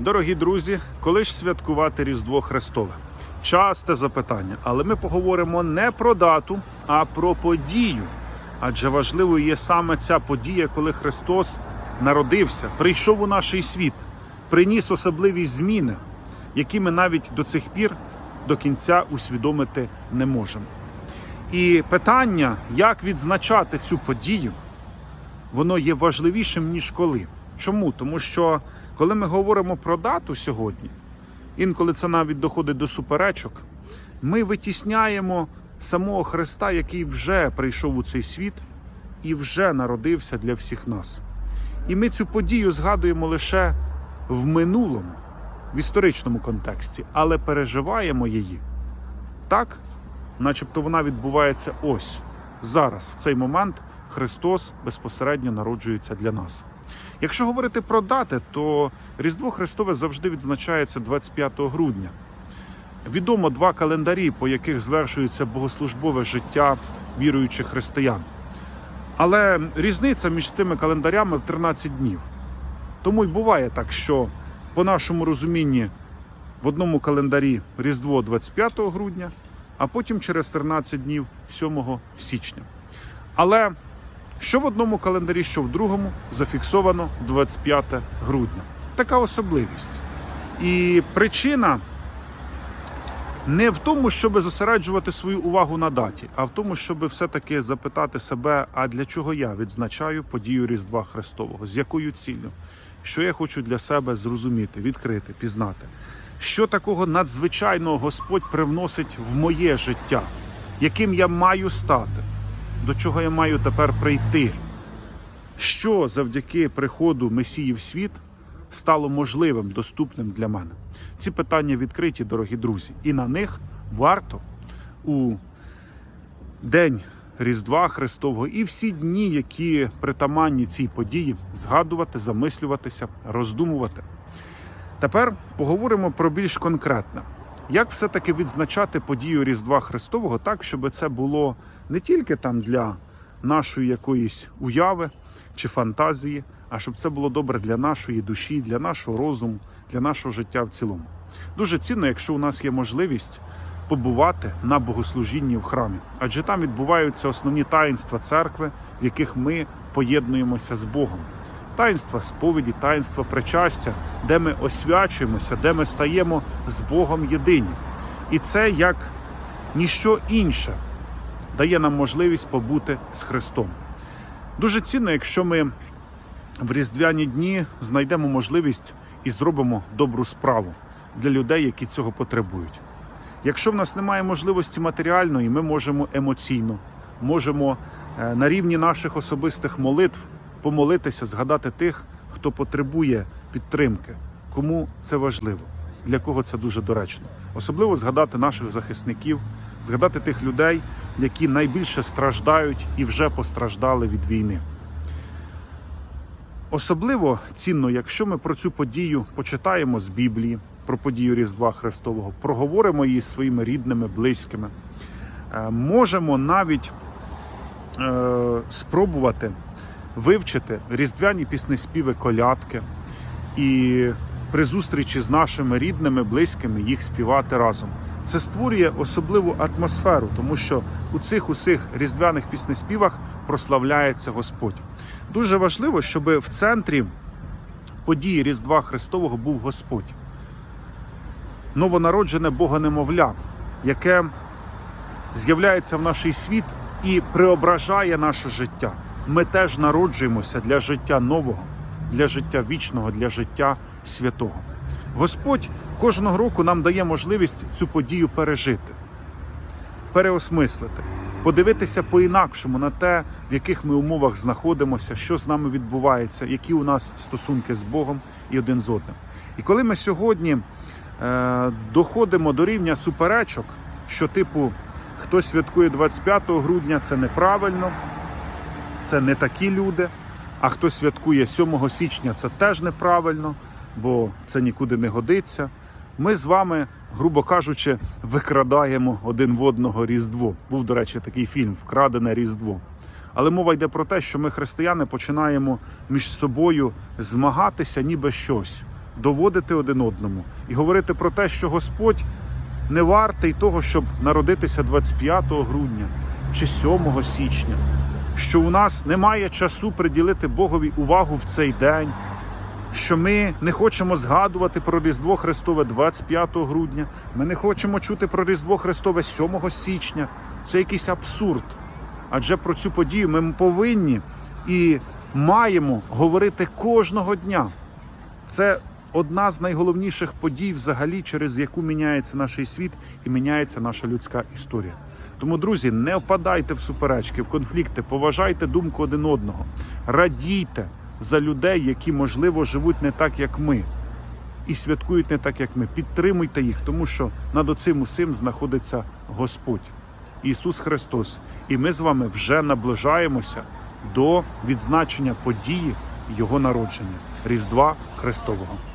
Дорогі друзі, коли ж святкувати Різдво Христове? Часте запитання, але ми поговоримо не про дату, а про подію. Адже важливою є саме ця подія, коли Христос народився, прийшов у наш світ, приніс особливі зміни, які ми навіть до цих пір до кінця усвідомити не можемо. І питання, як відзначати цю подію, воно є важливішим ніж коли. Чому? Тому що коли ми говоримо про дату сьогодні, інколи це навіть доходить до суперечок, ми витісняємо самого Христа, який вже прийшов у цей світ і вже народився для всіх нас. І ми цю подію згадуємо лише в минулому, в історичному контексті, але переживаємо її так, начебто вона відбувається ось зараз, в цей момент Христос безпосередньо народжується для нас. Якщо говорити про дати, то Різдво Христове завжди відзначається 25 грудня. Відомо два календарі, по яких звершується богослужбове життя віруючих християн. Але різниця між цими календарями в 13 днів. Тому й буває так, що по нашому розумінні в одному календарі Різдво 25 грудня, а потім через 13 днів 7 січня. Але що в одному календарі, що в другому зафіксовано 25 грудня. Така особливість. І причина не в тому, щоб зосереджувати свою увагу на даті, а в тому, щоб все-таки запитати себе, а для чого я відзначаю подію Різдва Христового, з якою ціллю, що я хочу для себе зрозуміти, відкрити, пізнати. Що такого надзвичайного Господь привносить в моє життя, яким я маю стати, до чого я маю тепер прийти? Що завдяки приходу Месії в світ стало можливим, доступним для мене? Ці питання відкриті, дорогі друзі, і на них варто у день Різдва Христового і всі дні, які притаманні цій події, згадувати, замислюватися, роздумувати. Тепер поговоримо про більш конкретне. Як все-таки відзначати подію Різдва Христового так, щоб це було не тільки там для нашої якоїсь уяви чи фантазії, а щоб це було добре для нашої душі, для нашого розуму, для нашого життя в цілому. Дуже цінно, якщо у нас є можливість побувати на богослужінні в храмі, адже там відбуваються основні таїнства церкви, в яких ми поєднуємося з Богом. Таїнства сповіді, таїнства причастя, де ми освячуємося, де ми стаємо з Богом єдині. І це як ніщо інше дає нам можливість побути з Христом. Дуже цінно, якщо ми в різдвяні дні знайдемо можливість і зробимо добру справу для людей, які цього потребують. Якщо в нас немає можливості матеріальної, ми можемо емоційно, можемо е, на рівні наших особистих молитв помолитися, згадати тих, хто потребує підтримки, кому це важливо, для кого це дуже доречно. Особливо згадати наших захисників, згадати тих людей, які найбільше страждають і вже постраждали від війни. Особливо цінно, якщо ми про цю подію почитаємо з Біблії, про подію Різдва Христового, проговоримо її зі своїми рідними, близькими. Е, Можемо навіть е, спробувати вивчити різдвяні піснеспіви колядки і при зустрічі з нашими рідними, близькими їх співати разом. Це створює особливу атмосферу, тому що у цих усіх різдвяних піснеспівах прославляється Господь. Дуже важливо, щоб в центрі події Різдва Христового був Господь. Новонароджене Бога-немовля, яке з'являється в наш світ і преображає наше життя. Ми теж народжуємося для життя нового, для життя вічного, для життя святого. Господь кожного року нам дає можливість цю подію пережити, переосмислити, подивитися по-інакшому на те, в яких ми умовах знаходимося, що з нами відбувається, які у нас стосунки з Богом і один з одним. І коли ми сьогодні е, доходимо до рівня суперечок, що типу хтось святкує 25 грудня, це неправильно, це не такі люди. А хто святкує 7 січня, це теж неправильно, бо це нікуди не годиться. Ми з вами, грубо кажучи, викрадаємо один в одного Різдво. Був, до речі, такий фільм Вкрадене Різдво. Але мова йде про те, що ми, християни, починаємо між собою змагатися, ніби щось. доводити один одному і говорити про те, що Господь не вартий того, щоб народитися 25 грудня чи 7 січня, що у нас немає часу приділити Богові увагу в цей день, що ми не хочемо згадувати про Різдво Христове 25 грудня, ми не хочемо чути про Різдво Христове 7 січня. Це якийсь абсурд. Адже про цю подію ми повинні і маємо говорити кожного дня. Це одна з найголовніших подій, взагалі, через яку міняється наш світ і міняється наша людська історія. Тому, друзі, не впадайте в суперечки, в конфлікти, поважайте думку один одного, радійте за людей, які, можливо, живуть не так, як ми, і святкують не так, як ми. Підтримуйте їх, тому що над оцим усім знаходиться Господь, Ісус Христос. І ми з вами вже наближаємося до відзначення події Його народження Різдва Христового.